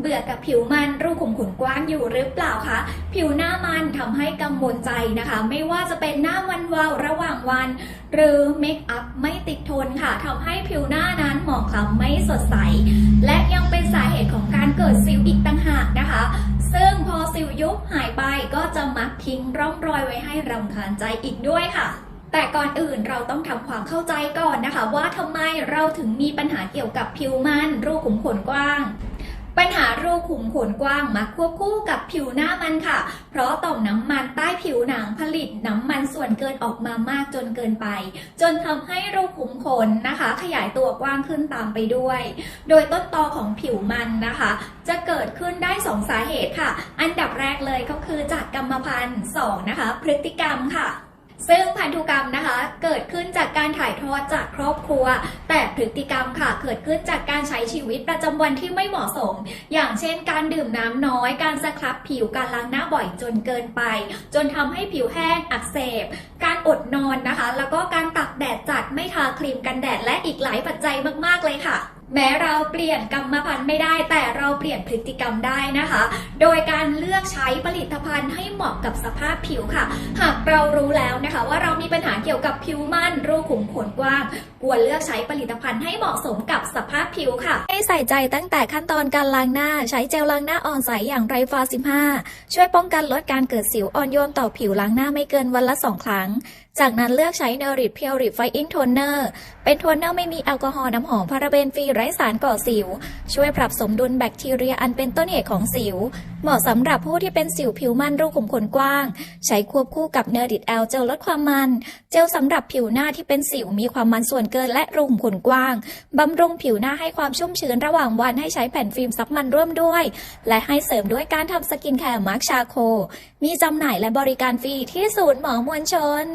เบื่อกับผิวมันรูขุมขนกว้างอยู่หรือเปล่าคะ ผิวหน้ามันทำให้กังวลใจนะคะ ไม่ว่าจะเป็นหน้ามันวาวระหว่างวัน หรือเมคอัพไม่ติดทนค่ะทำให้ผิวหน้านั้นหมองคล้ำไม่สดใส และยังเป็นสาเหตุของการเกิดสิวอีกต่างหากนะคะ ซึ่งพอสิวยุบหายไปก็จะมักทิ้งร่องรอยไว้ให้รำคาญใจอีกด้วยค่ะแต่ก่อนอื่นเราต้องทำความเข้าใจก่อนนะคะ ว่าทำไมเราถึงมีปัญหาเกี่ยวกับผิวมันรูขุมขนกว้าง ปัญหารูขุมขนกว้างมาควบคู่กับผิวหน้ามันค่ะ เพราะต่อมน้ำมันใต้ผิวหนังผลิตน้ำมันส่วนเกินออกมามากจนเกินไป จนทำให้รูขุมขนนะคะ ขยายตัวกว้างขึ้นตามไปด้วย โดยต้นตอของผิวมันนะคะ จะเกิดขึ้นได้2สาเหตุค่ะ อันดับแรกเลยก็คือจากกรรมพันธุ์2นะคะ พฤติกรรมค่ะ ซึ่งพันธุกรรมนะคะเกิดขึ้นจากการถ่ายทอดจากครอบครัว แต่พฤติกรรมค่ะเกิดขึ้นจากการใช้ชีวิตประจำวันที่ไม่เหมาะสม อย่างเช่น การดื่มน้ำน้อย การสครับผิวการล้างหน้าบ่อยจนเกินไป จนทำให้ผิวแห้งอักเสบ การอดนอนนะคะ แล้วก็การตักแดดจัดไม่ทาครีมกันแดดและอีกหลายปัจจัยมาก ๆ เลยค่ะ แม้เราเปลี่ยนกรรมพันธุ์ไม่ได้ แต่เราเปลี่ยนพฤติกรรมได้นะคะ โดยการเลือกใช้ผลิตภัณฑ์ให้เหมาะกับสภาพผิวค่ะ หากเรารู้แล้วนะคะ ว่าเรามีปัญหาเกี่ยวกับผิวมันรูขุมขนกว้างควรเลือกใช้ผลิตภัณฑ์ให้เหมาะสมกับสภาพผิวค่ะ ให้ใส่ใจตั้งแต่ขั้นตอนการล้างหน้า ใช้เจลล้างหน้าอ่อนใสอย่างไรฟา15 ช่วยป้องกันลดการเกิดสิวอ่อนโยนต่อผิวล้างหน้าไม่เกินวันละ 2 ครั้ง จากนั้นเลือกใช้เนอริ p เพียวริไฟอิงโทนเนอร์เป็นโทนเนอร์ไม่มีแอลกอฮอล์น้ำหอมพาราเบนฟรีไร้สารก่อสิว ช่วยปรับสมดุลแบคทีเรียอันเป็นต้นเหตุของสิว เหมาะสำหรับผู้ที่เป็นสิวผิวมันรูขุมขนกว้าง ใช้ควบคู่กับเนอร์ดิดแอลเจลลดความมัน เจลสำหรับผิวหน้าที่เป็นสิวมีความมันส่วนเกินและรูขุมขนกว้างบำรุงผิวหน้าให้ความชุ่มชื้นระหว่างวันให้ใช้แผ่นฟิล์มซับมันร่วมด้วย และให้เสริมด้วยการทำสกินแคร์มาร์คชาโค มีจำหน่ายและบริการฟรีที่ศูนย์หมอมวลชน